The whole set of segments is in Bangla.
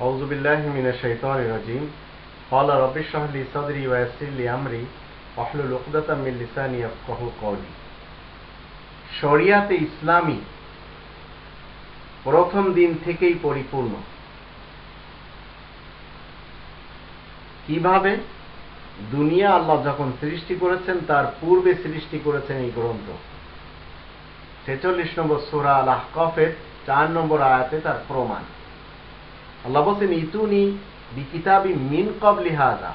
أعوذ بالله من الشيطان الرجيم قال رب اشرح لي صدري ويسر لي أمري واحلل عقدة من لساني يفقهوا قولي শরিয়াতে ইসলামী প্রথম দিন থেকেই পরিপূর্ণ কিভাবে দুনিয়া আল্লাহ যখন সৃষ্টি করেছেন তার পূর্বে সৃষ্টি করেছেন এই গ্রন্থ ছেচল্লিশ নম্বর সুরা আল আহকফের চার নম্বর আয়াতে তার প্রমাণ আল্লাহ বলছেন, ইতুনি বিকিতাবি মিন কবলি হাজা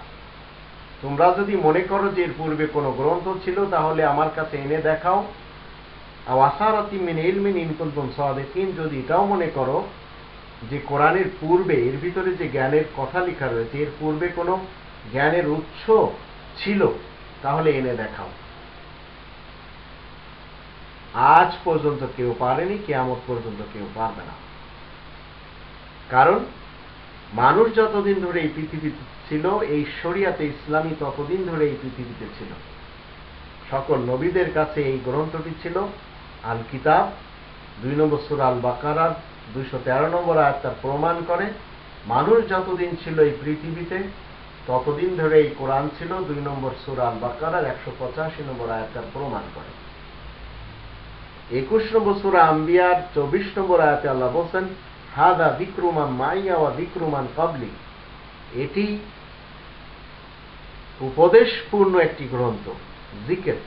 তোমরা যদি মনে করো যে এর পূর্বে কোনো গ্রন্থ ছিল, তাহলে আমার কাছে এনে দেখাও। আসারাতি মিন ইলমিন ইনকুন্তুম সাদিকিন, যদি এটাও মনে করো যে কোরআনের পূর্বে, এর ভিতরে যে জ্ঞানের কথা লেখা রয়েছে, এর পূর্বে কোনো জ্ঞানের উৎস ছিল, তাহলে এনে দেখাও। আজ পর্যন্ত কেউ পারেনি, কেয়ামত পর্যন্ত কেউ পারবে না। কারণ মানুষ যতদিন ধরে এই পৃথিবীতে ছিল, এই শরিয়াতে ইসলামী ততদিন ধরে এই পৃথিবীতে ছিল। সকল নবীদের কাছে এই গ্রন্থটি ছিল আল কিতাব দুই নম্বর সুর আল বাকারার দুইশো তেরো নম্বর আয়াত তার প্রমাণ করে, মানুষ যতদিন ছিল এই পৃথিবীতে, ততদিন ধরে এই কোরআন ছিল, দুই নম্বর সুর আল বাকারার একশো পঁচাশি নম্বর আয়াত তার প্রমাণ করে। একুশ নম্বর সুরা আম্বিয়ার চব্বিশ নম্বর আয়াতে আল্লাহ বলছেন হাদা বিক্রুমান মাইয়া ওয়া বিক্রুমান পাবলিক এটি উপদেশপূর্ণ একটি গ্রন্থ, জিকের,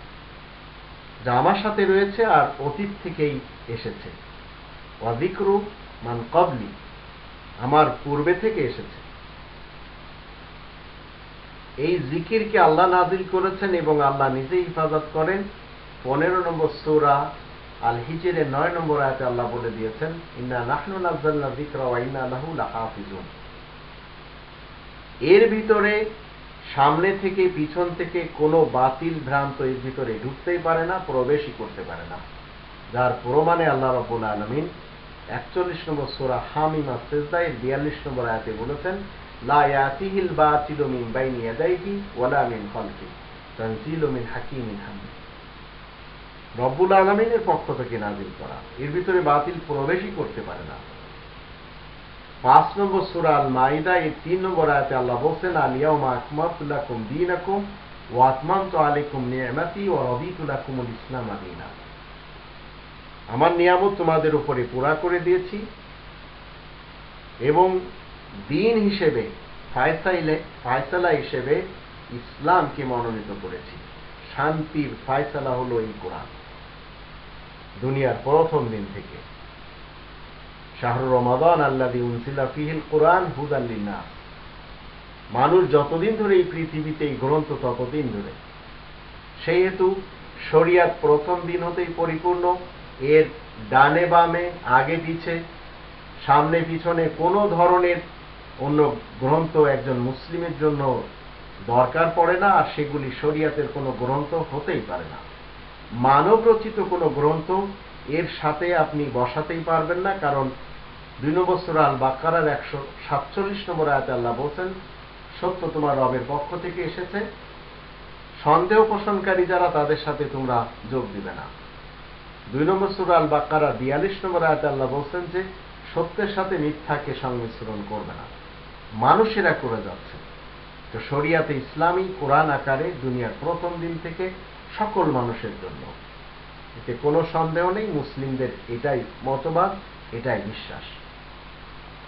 যা আমার সাথে রয়েছে আর অতীত থেকেই এসেছে। ওয়াদিক্রু মান কবলি, আমার পূর্বে থেকে এসেছে। এই জিকিরকে আল্লাহ নাজিল করেছেন এবং আল্লাহ নিজেই হিফাজত করেন। পনেরো নম্বর সৌরা আল হিজের নয় নম্বর আয়তে আল্লাহ বলে দিয়েছেন, ইন্না নাহনু নাজ্জালনা যিকরা ওয়া ইন্না লাহু লাহাফিজুন। এর ভিতরে সামনে থেকে পিছন থেকে কোনো বাতিল ভ্রান্ত এর ভিতরে ঢুকতেই পারে না, প্রবেশই করতে পারে না। যার প্রমাণে আল্লাহ রব্বুল আলমিন একচল্লিশ নম্বর সোরা হামিমা সেজদায় বিয়াল্লিশ নম্বর আয়াতে বলেছেন, লা ইয়াতিহিল বাতিলু মিন বাইনি ইয়াদাইহি ওয়ালা মিন খালফি, তানজিলু মিন হাকিমিন হামিদ রব্বুল আলমিনের পক্ষ থেকে নাজিল করা। এর ভিতরে বাতিল প্রবেশই করতে পারে না। পাঁচ নম্বর সুরা আল মাইদা এই তিন নম্বর আয়াতে আল্লাহ বলছেন আলিয়াউমা আকমাতুল্লাকুম দীনাকুম ও আতমামতু আলাইকুম নিয়ামাতি ও ইসলাম আদিনা। আমার নিয়ামত তোমাদের উপরে পুরা করে দিয়েছি এবং দিন হিসেবে, ফায়সাইলে, ফায়সালা হিসেবে ইসলামকে মনোনীত করেছি। শান্তির ফায়সালা হলো এই কোরআন। দুনিয়ার প্রথম দিন থেকে। শাহরু রমাদান আল্লাদি উনসিলা ফিহিল কোরআন হুদাল্লিনা মানুষ যতদিন ধরে এই পৃথিবীতে এই গ্রন্থ ততদিন ধরে। সেই হেতু শরিয়াত প্রথম দিন হতেই পরিপূর্ণ, এর ডানে বামে, আগে পিছে, সামনে পিছনে কোনো ধরনের অন্য গ্রন্থ একজন মুসলিমের জন্য দরকার পড়ে না, আর সেগুলি শরিয়াতের কোনো গ্রন্থ হতেই পারে না। মানব রচিত কোনো গ্রন্থ এর সাথে আপনি বসাতেই পারবেন না, কারণ দুই নম্বর সুরা আল বাক্কারার একশো সাতচল্লিশ নম্বর আয়াতে আল্লাহ বলছেন, সত্য তোমার রবের পক্ষ থেকে এসেছে। সন্দেহ পোষণকারী যারা, তাদের সাথে তোমরা যোগ দিবে না। দুই নম্বর সুরা আল বাক্কারা বিয়াল্লিশ নম্বর আয়াতে আল্লাহ বলছেন যে, সত্যের সাথে মিথ্যাকে সংমিশ্রণ করবে না। মানুষেরা করে যাচ্ছে। তো শরিয়াতে ইসলামী কোরআন আকারে দুনিয়ার প্রথম দিন থেকে সকল মানুষের জন্য। এতে কোনো সন্দেহ নেই মুসলিমদের এটাই মতবাদ এটাই বিশ্বাস।